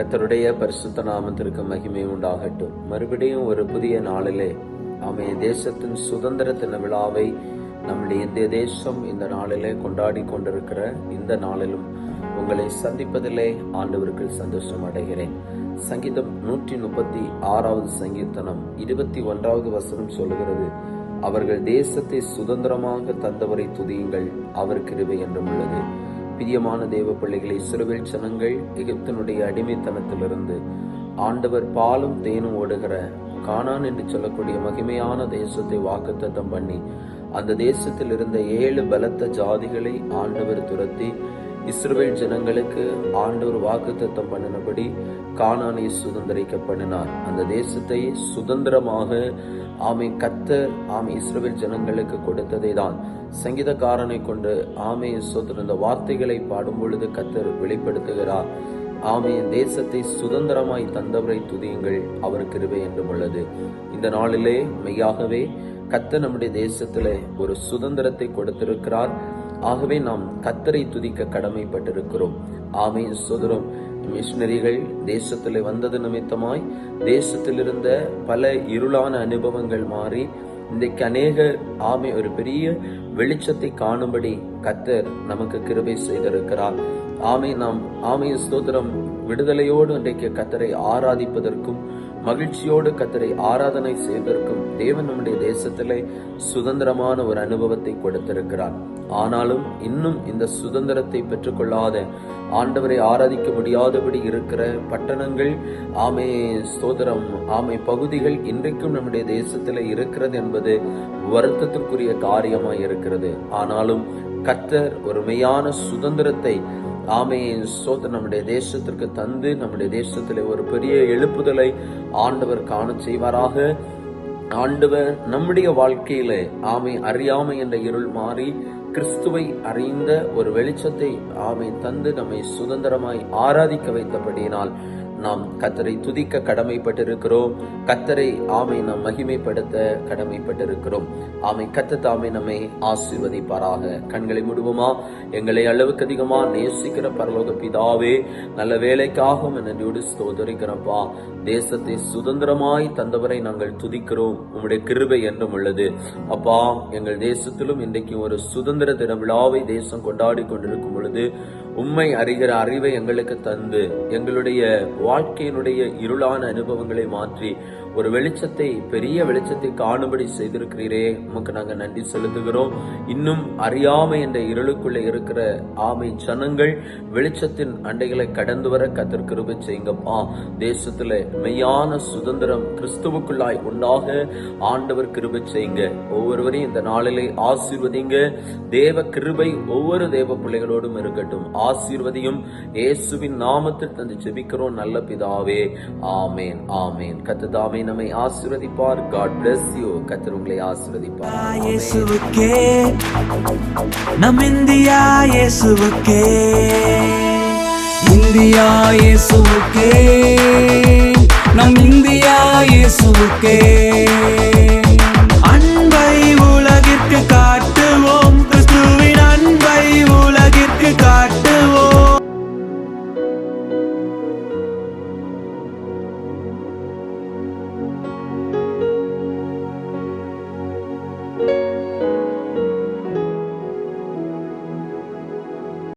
கத்தருடைய பரிசுத்த நாமத்திற்கு மகிமை உண்டாகட்டும். மறுபடியும் ஒரு புதிய நாளிலே ஆமே தேசத்தின் சுதந்திர தின விழாவை நம்முடைய இந்திய தேசம் இந்த நாளிலே கொண்டாடி கொண்டிருக்கிற இந்த நாளிலும் உங்களை சந்திப்பதிலே ஆண்டவருக்கு சந்தோஷம் அடைகிறேன். சங்கீதம் நூற்றி முப்பத்தி ஆறாவது சங்கீர்த்தனம் இருபத்தி ஒன்றாவது வசனம் சொல்லுகிறது அவர்கள் தேசத்தை சுதந்திரமாக தந்தவரை துதியுங்கள் அவர் கிருபை என்றும் உள்ளது. பிரியமான தேவ பிள்ளைகளை சிறுவில் சனங்கள் எகிப்தினுடைய அடிமைத்தனத்திலிருந்து ஆண்டவர் பாலும் தேனும் ஓடுகிற கானான் என்று சொல்லக்கூடிய மகிமையான தேசத்தை வாக்குத்தத்தம் பண்ணி அந்த தேசத்தில் இருந்த ஏழு பலத்த ஜாதிகளை ஆண்டவர் துரத்தி இஸ்ரவேல் ஜனங்களுக்கு ஆண்டவர் வாக்குத்தத்தம் பண்ணினபடி காணானை சுதந்திரிக்க பண்ணினார் அந்த தேசத்தை சுதந்திரமாக ஆமை கத்தர் ஆமை இஸ்ரவேல் ஜனங்களுக்கு கொடுத்ததை தான் சங்கீதக்காரனை கொண்டு ஆமை சுதந்திர வார்த்தைகளை பாடும் பொழுது கத்தர் வெளிப்படுத்துகிறார். ஆமையின் தேசத்தை சுதந்திரமாய் தந்தவரை துதியுங்கள் அவர் கிருபை என்றும் உள்ளது. இந்த நாளிலே மெய்யாகவே கத்த நம்முடைய தேசத்திலே ஒரு சுதந்திரத்தை கொடுத்திருக்கிறார். ஆகவே நாம் கத்தரை துதிக்க கடமைப்பட்டிருக்கிறோம். ஆமை சுதரம். மிஷினரிகள் தேசத்தில் வந்தது நிமித்தமாய் தேசத்தில் இருந்த பல இருளான அனுபவங்கள் மாறி இன்றைக்கு அநேக ஆமை ஒரு பெரிய வெளிச்சத்தை காணும்படி கத்தர் நமக்கு கிருபை செய்திருக்கிறார். ஆமை நாம் ஆமைய ஸ்தோத்திரம் விடுதலையோடு இன்றைக்கு கத்தரை ஆராதிப்பதற்கும் மகிழ்ச்சியோடு கத்தரை ஆராதனை செய்வதற்கும் தேவன் நம்முடைய தேசத்திலே சுதந்திரமான ஒரு அனுபவத்தை கொடுத்திருக்கிறார். ஆனாலும் இன்னும் இந்த சுதந்திரத்தை பெற்றுக்கொள்ளாத ஆண்டவரை ஆராதிக்க முடியாதபடி இருக்கிற பட்டணங்கள் ஆமை ஸ்தோத்திரம் ஆமை பகுதிகள் இன்றைக்கும் நம்முடைய தேசத்தில் இருக்கிறது என்பது வருத்தத்திற்குரிய காரியமாய் இருக்கிறது ஆனாலும் கத்தர் ஒரு மெய்யான சுதந்திரத்தை ஆமையை சோத்த நம்முடைய தேசத்திற்கு தந்து நம்முடைய தேசத்திலே ஒரு பெரிய எழுப்புதலை ஆண்டவர் காண செய்வாராக. ஆண்டவர் நம்முடைய வாழ்க்கையில ஆமை அறியாமை என்ற இருள் மாறி கிறிஸ்துவை அறிந்த ஒரு வெளிச்சத்தை ஆமை தந்து நம்மை சுதந்திரமாய் ஆராதிக்க வைத்தபடியினால் நாம் கத்தரை துதிக்க கடமைப்பட்டிருக்கிறோம். கத்தரை ஆமை நாம் மகிமைப்படுத்த கடமைப்பட்டிருக்கிறோம். ஆமை கத்த தாமே நம்மை ஆசிர்வதிப்பாராக. கண்களை முடுவோமா? எங்களை அளவுக்கு அதிகமா நேசிக்கிற பரலோக பிதாவே நல்ல வேலைக்காகும் நன்றியோடு ஸ்தோதரிக்கிறப்பா தேசத்தை சுதந்திரமாய் தந்தவரை நாங்கள் துதிக்கிறோம். உங்களுடைய கிருபை என்றும் உள்ளது. அப்பா எங்கள் தேசத்திலும் இன்றைக்கு ஒரு சுதந்திர தின விழாவை தேசம் கொண்டாடி கொண்டிருக்கும் பொழுது உண்மை அறிகிற அறிவை எங்களுக்கு தந்து எங்களுடைய வாழ்க்கையினுடைய இருளான அனுபவங்களை மாற்றி ஒரு வெளிச்சத்தை பெரிய வெளிச்சத்தை காணும்படி செய்திருக்கிறீரே. உமக்கு நாங்க நன்றி செலுத்துகிறோம். இன்னும் அறியாமை என்ற இருளுக்குள்ள இருக்கிற ஆமை ஜனங்கள் வெளிச்சத்தின் அண்டைகளை கடந்து வர கத்திருக்கிறப செய்யுங்கப்பா. தேசத்துல மெய்யான சுதந்திரம் கிறிஸ்துவுக்குள்ளாய் உண்டாக ஆண்டவர் கிருபை செய்யுங்க. ஒவ்வொருவரையும் இந்த நாளிலே ஆசீர்வதிங்க. தேவ கிருபை ஒவ்வொரு தேவ பிள்ளைகளோடும் இருக்கட்டும். ஆசீர்வதியும் இயேசுவின் நாமத்தில் தந்து ஜெபிக்கிறோம். நல்ல பிதாவே. ஆமேன் ஆமேன். கத்து தாமே நம்மை ஆசீர்வதிப்பார். காட் bless யூ கத்தர் உங்களை ஆசீர்வதிப்பார். இயேசுவுக்கே. நம் இந்தியா இயேசுவுக்கே. இந்தியா இயேசுவுக்கே. நம் இந்தியா இயேசுவுக்கே.